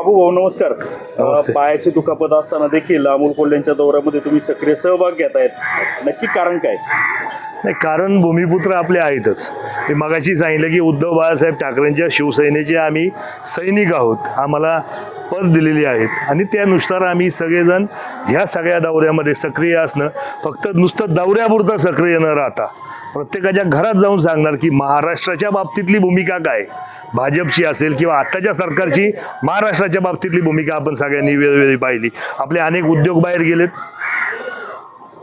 बाबू भाऊ नमस्कार. नमस्ते. पायाची दुखापत असताना देखील अमोल कोल्हेंच्या दौऱ्यामध्ये तुम्ही सक्रिय सहभाग घेतायत नक्की कारण काय? नाही कारण भूमिपुत्र आपले आहेतच. मी मगाशी सांगितलं की उद्धव बाळासाहेब ठाकरेंच्या शिवसेनेचे आम्ही सैनिक आहोत. आम्हाला पद दिलेली आहेत. आणि त्यानुसार आम्ही सगळेजण ह्या सगळ्या दौऱ्यामध्ये सक्रिय असणं फक्त नुसतं दौऱ्यापुरतं सक्रिय न राहता प्रत्येकाच्या घरात जाऊन सांगणार की महाराष्ट्राच्या बाबतीतली भूमिका काय? भाजपची असेल किंवा आत्ताच्या सरकारची महाराष्ट्राच्या बाबतीतली भूमिका आपण सगळ्यांनी वेळोवेळी पाहिली. आपले अनेक उद्योग बाहेर गेलेत.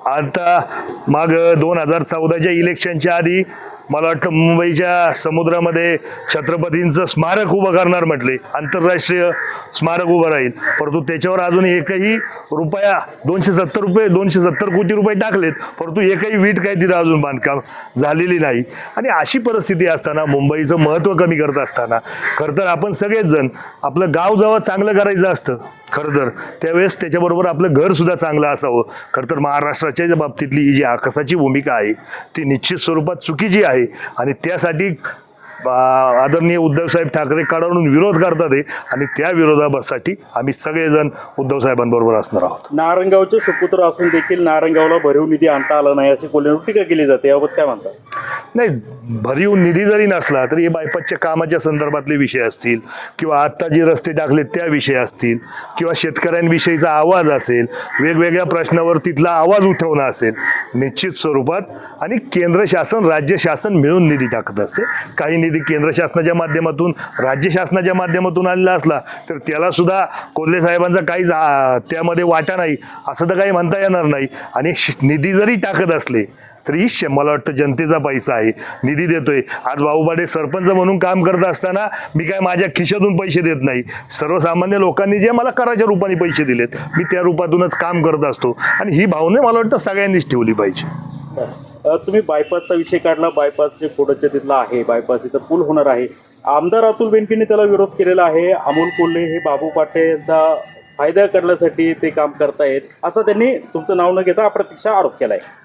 आता माग दोन हजार चौदाच्या इलेक्शनच्या आधी मला वाटतं मुंबईच्या समुद्रामध्ये छत्रपतींचं स्मारक उभं करणार म्हटले. आंतरराष्ट्रीय स्मारक उभं राहील. परंतु त्याच्यावर अजून एकही रुपया दोनशे सत्तर रुपये दोनशे सत्तर कोटी रुपये टाकलेत. परंतु एकही वीट काही तिथं अजून बांधकाम झालेली नाही. आणि अशी परिस्थिती असताना मुंबईचं महत्त्व कमी करत असताना खरं तर आपण सगळेच जण आपलं गाव जेव्हा चांगलं करायचं असतं. खरं तर त्यावेळेस त्याच्याबरोबर आपलं घरसुद्धा चांगलं असावं. खरं तर महाराष्ट्राच्या बाबतीतली ही जी आकसाची भूमिका आहे ती निश्चित स्वरूपात चुकीची आहे आणि त्यासाठी आदरणीय उद्धवसाहेब ठाकरे कडून विरोध करतात आहे आणि त्या विरोधासाठी आम्ही सगळेजण उद्धवसाहेबांबरोबर असणार आहोत. नारंगावचे सुपुत्र असून देखील नारंगावला भरीव निधी आणता आला नाही अशी कोल्हे टीका केली जाते. याबाबत काय म्हणतात नाही भरीव निधी जरी नसला तरी हे बायपासच्या कामाच्या संदर्भातले विषय असतील किंवा आत्ता जे रस्ते टाकले त्या विषय असतील किंवा शेतकऱ्यांविषयीचा आवाज असेल वेगवेगळ्या प्रश्नावर तिथला आवाज उठवणं असेल निश्चित स्वरूपात आणि केंद्र शासन राज्य शासन मिळून निधी टाकत असते. काही निधी केंद्र शासनाच्या माध्यमातून राज्य शासनाच्या माध्यमातून आलेला असला तर त्यालासुद्धा कोल्हे साहेबांचा काहीच त्यामध्ये वाटा नाही असं तर काही म्हणता येणार नाही. आणि श- निधी जरी टाकत असले तर ईश्य मला वाटतं जनतेचा पैसा आहे. निधी देतोय. आज भाऊबाडे सरपंच म्हणून काम करत असताना मी काय माझ्या खिशातून पैसे देत नाही. सर्वसामान्य लोकांनी जे मला कराच्या रूपाने पैसे दिलेत मी त्या रूपातूनच काम करत असतो. आणि ही भावना मला वाटतं सगळ्यांनीच ठेवली पाहिजे. तुम्ही बायपासचा विषय काढला. बायपास जे पुढच्या तिथला आहे बायपास इथं पूल होणार आहे. आमदार अतुल बेनकेने त्याला विरोध केलेला आहे. अमोल कोल्हे हे बाबू पाटे यांचा फायदा करण्यासाठी ते काम करतायत. असं त्यांनी तुमचं नाव न घेता अप्रत्यक्ष आरोप केला आहे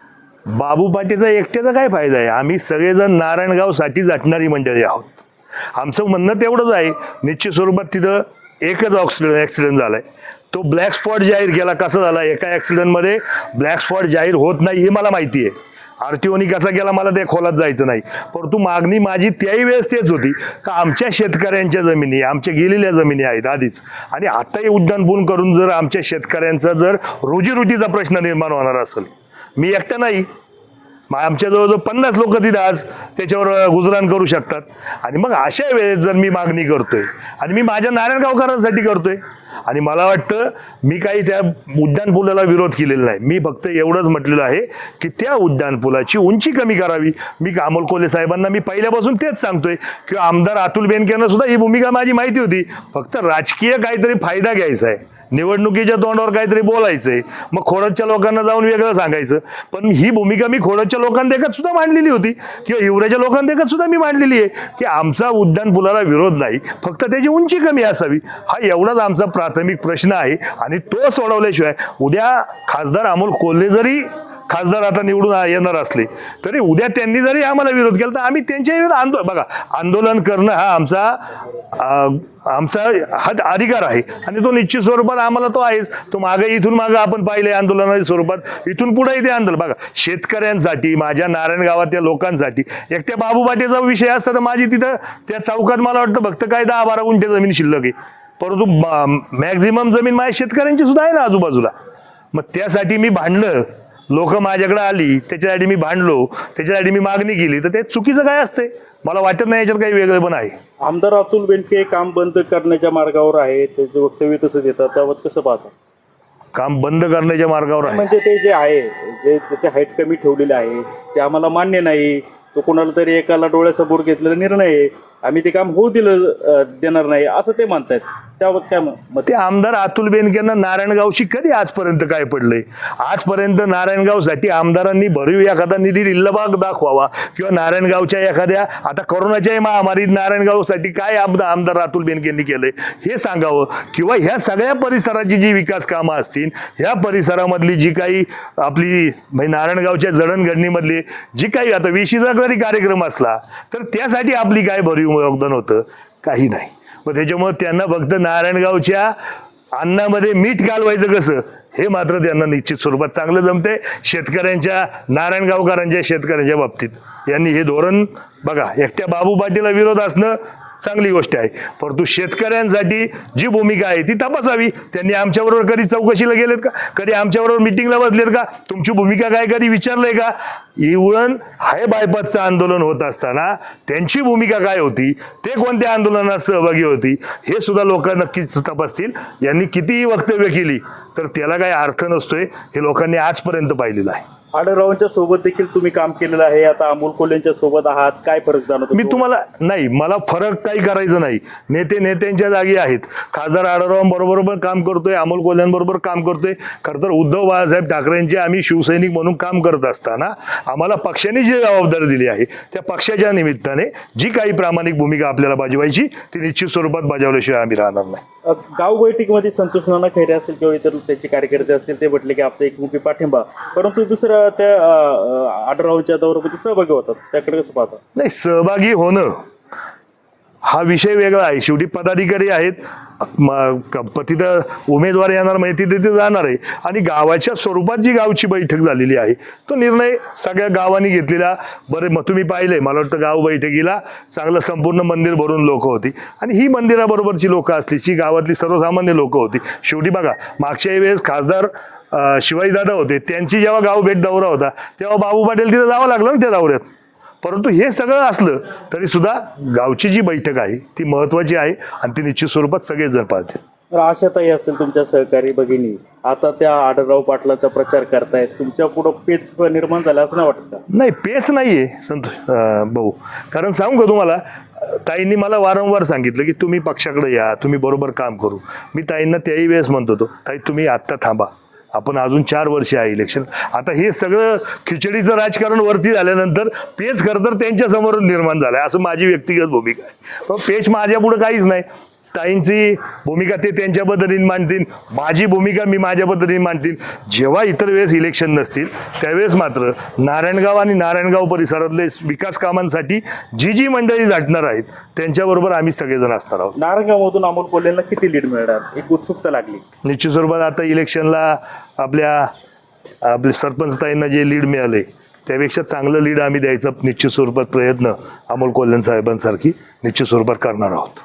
बाबू पाटीचा एकट्याचा काय फायदा आहे? आम्ही सगळेजण नारायणगावसाठी जाटणारी मंडळी आहोत. आमचं म्हणणं तेवढंच आहे निश्चित स्वरूपात तिथं एकच ऑक्सिडेंट ॲक्सिडेंट झाला आहे तो ब्लॅक स्पॉट जाहीर केला कसा झाला? एका ॲक्सिडेंटमध्ये ब्लॅक स्पॉट जाहीर होत नाही हे मला माहिती आहे. आर टी ओनी कसा केला? मला त्या खोलात जायचं नाही. परंतु मागणी माझी त्याही वेळेस तेच होती का आमच्या शेतकऱ्यांच्या जमिनी आमच्या गेलेल्या जमिनी आहेत आधीच. आणि आत्ताही उड्डाणपून करून जर आमच्या शेतकऱ्यांचा जर रोजीरोटीचा प्रश्न निर्माण होणार असेल मी एकटं नाही. मग आमच्या जवळजवळ पन्नास लोक तिथं आज त्याच्यावर गुजराण करू शकतात. आणि मग अशा वेळेस जर मी मागणी करतोय आणि मी माझ्या नारायणगावकरांसाठी करतोय आणि मला वाटतं मी काही त्या उड्डाणपुलाला विरोध केलेला नाही. मी फक्त एवढंच म्हटलेलं आहे की त्या उड्डाणपुलाची उंची कमी करावी. मी अमोल कोले साहेबांना मी पहिल्यापासून तेच सांगतोय किंवा आमदार अतुल बेनकेनं सुद्धा ही भूमिका माझी माहिती होती. फक्त राजकीय काहीतरी फायदा घ्यायचा आहे. निवडणुकीच्या तोंडावर काहीतरी बोलायचंय. मग खोडदच्या लोकांना जाऊन वेगळं सांगायचं. पण ही भूमिका मी खोडदच्या लोकांदेखत सुद्धा मांडलेली होती. किंवा हिवऱ्याच्या लोकांदेखत सुद्धा मी मांडलेली आहे. की आमचा उड्डाण पुलाला विरोध नाही. फक्त त्याची उंची कमी असावी. हा एवढाच आमचा प्राथमिक प्रश्न आहे. आणि तो सोडवल्याशिवाय उद्या खासदार अमोल कोल्हे जरी खासदार आता निवडून येणार असले तरी उद्या त्यांनी जरी आम्हाला विरोध केला तर आम्ही त्यांच्या विरोध आंदोलन बघा आंदोलन करणं हा आमचा आमचा हा अधिकार आहे. आणि तो निश्चित स्वरूपात आम्हाला तो आहेच. तो मागे इथून मागं आपण पाहिले आंदोलनाच्या स्वरूपात. इथून पुढे ते आंदोलन. बघा शेतकऱ्यांसाठी माझ्या नारायण गावातल्या लोकांसाठी एकट्या बाबूबाटेचा विषय असता तर माझी तिथं त्या चौकात मला वाटतं फक्त काय दहा बारा गुंठे जमीन शिल्लक आहे. परंतु मॅक्झिमम जमीन माझ्या शेतकऱ्यांची सुद्धा आहे ना आजूबाजूला. मग त्यासाठी मी भांडलं लोक माझ्याकडे आली त्याच्यासाठी मी भांडलो त्याच्यासाठी मी मागणी केली तर ते चुकीचं काय असतंय? मला वाटत नाही याच्यात काही वेगळं पण आहे. आमदार अतुल बेनके काम बंद करण्याच्या मार्गावर आहे त्याचं वक्तव्य तसं देतात त्याबाबत कसं पाहता? काम बंद करण्याच्या मार्गावर आहे. म्हणजे ते जे आहे जे त्याचे हाईट कमी ठेवलेले आहे ते आम्हाला मान्य नाही. तो कोणाला तरी एकाला डोळ्यासमोर घेतलेला निर्णय आहे. आम्ही ते काम होऊ दिलं देणार नाही असं ते म्हणतायत. त्याबाबत काय ते आमदार अतुल बेनकेंना नारायणगावशी कधी आजपर्यंत काय पडलंय? आजपर्यंत नारायणगावसाठी आमदारांनी भरीव एखादा निधी दिल्ला भाग दाखवावा किंवा नारायणगावच्या एखाद्या आता कोरोनाच्याही महामारीत नारायणगावसाठी काय आमदार आमदार अतुल बेनकेंनी केलंय हे सांगावं? किंवा ह्या सगळ्या परिसराची जी विकास कामं असतील ह्या परिसरामधली जी काही आपली म्हणजे नारायणगावच्या जडणघडणीमधली जी काही आता विशीचा जरी कार्यक्रम असला तर त्यासाठी आपली काय भरीव योगदान होतं काही नाही. मग त्याच्यामुळे त्यांना फक्त नारायणगावच्या अन्नामध्ये मीठ घालवायचं कसं हे मात्र त्यांना निश्चित स्वरूपात चांगलं जमते शेतकऱ्यांच्या नारायणगावकरांच्या शेतकऱ्यांच्या बाबतीत. यांनी हे धोरण बघा एकट्या बाबू पाटीलला विरोध असणं चांगली गोष्ट आहे. परंतु शेतकऱ्यांसाठी जी भूमिका आहे ती तपासावी. त्यांनी आमच्याबरोबर कधी चौकशीला गेलेत का? कधी आमच्याबरोबर मिटिंगला बसलेत का? तुमची भूमिका काय? कधी विचारलंय का? इवन हाय बायपासचं आंदोलन होत असताना त्यांची भूमिका काय होती? ते कोणत्या आंदोलनात सहभागी होती? हे सुद्धा लोक नक्कीच तपासतील. यांनी कितीही वक्तव्य केली तर त्याला काही अर्थ नसतोय. हे लोकांनी आजपर्यंत पाहिलेलं आहे. आढळरावांच्या सोबत देखील तुम्ही काम केलेलं आहे. आता अमोल कोल्हेंच्या सोबत आहात. काय फरक जाणवतो मी तुम्हाला नाही मला फरक काही करायचं नाही. नेते नेत्यांच्या जागी आहेत. खासदार आढळरावांबरोबर पण काम करतोय अमोल कोल्ह्यांबरोबर काम करतोय. खरं तर उद्धव बाळासाहेब ठाकरेंचे आम्ही शिवसैनिक म्हणून काम करत असताना आम्हाला पक्षाने जी जबाबदारी दिली आहे त्या पक्षाच्या निमित्ताने जी काही प्रामाणिक भूमिका आपल्याला बजावायची ती निश्चित स्वरूपात बजावल्याशिवाय आम्ही राहणार नाही. गाव बैठकीमध्ये संतोष नाना खैरे असतील किंवा इतर त्यांचे कार्यकर्ते असतील ते म्हटले की आमचा एकमुखी पाठिंबा. परंतु दुसरं त्या आढळरावांच्या दौऱ्यामध्ये सहभागी होतात. त्याकडे कसं पाहतात नाही सहभागी होणं हा विषय वेगळा आहे. शेवटी पदाधिकारी आहेत. तिथं उमेदवार येणार माहिती तिथे जाणार आहे. आणि गावाच्या स्वरूपात जी गावची बैठक झालेली आहे तो निर्णय सगळ्या गावांनी घेतलेला. बरे मग तुम्ही पाहिलंय. मला वाटतं गाव बैठकीला चांगलं संपूर्ण मंदिर भरून लोक होती. आणि ही मंदिराबरोबरची लोकं असली जी गावातली सर्वसामान्य लोकं होती. शेवटी बघा मागच्याही वेळेस खासदार शिवाजीदादा होते. त्यांची जेव्हा गाव भेट दौरा होता तेव्हा बाबू पाटील तिथं जावं लागलं ना त्या दौऱ्यात. परंतु हे सगळं असलं तरी सुद्धा गावची जी बैठक आहे ती महत्वाची आहे आणि ती निश्चित स्वरूपात सगळेच जण पाळतील तर आशाताई असेल तुमच्या सहकारी भगिनी आता त्या आढळराव पाटलाचा प्रचार करतायत. तुमच्या पुढं पेच निर्माण झाला असं नाही वाटत का? नाही पेच नाही आहे संतोष अं, भाऊ. कारण सांगू का तुम्हाला ताईंनी मला वारंवार सांगितलं की तुम्ही पक्षाकडे या तुम्ही बरोबर काम करू. मी ताईंना त्याही वेळेस म्हणत होतो ताई तुम्ही आत्ता थांबा. आपण अजून चार वर्ष आहे इलेक्शन आता हे सगळं खिचडीचं राजकारण वरती झाल्यानंतर पेच खरं तर त्यांच्यासमोरच निर्माण झालं आहे असं माझी व्यक्तिगत भूमिका आहे. पण पेच माझ्या पुढं काहीच नाही. ताईंची भूमिका ते त्यांच्या पद्धतीने मांडतील. माझी भूमिका मी माझ्या पद्धतीने मांडतील. जेव्हा इतर वेळेस इलेक्शन नसतील त्यावेळेस मात्र नारायणगाव आणि नारायणगाव परिसरातले विकास कामांसाठी जी जी मंडळी झटणार आहेत त्यांच्याबरोबर आम्ही सगळेजण असणार आहोत. नारायणगावमधून अमोल कोल्हेंना किती लीड मिळणार? एक उत्सुकता लागली. निश्चित स्वरूपात आता इलेक्शनला आपल्या आपले सरपंच ताईंना जे लीड मिळाले त्यापेक्षा चांगलं लीड आम्ही द्यायचा निश्चित स्वरूपात प्रयत्न अमोल कोल्हन साहेबांसारखी निश्चित स्वरूपात करणार आहोत.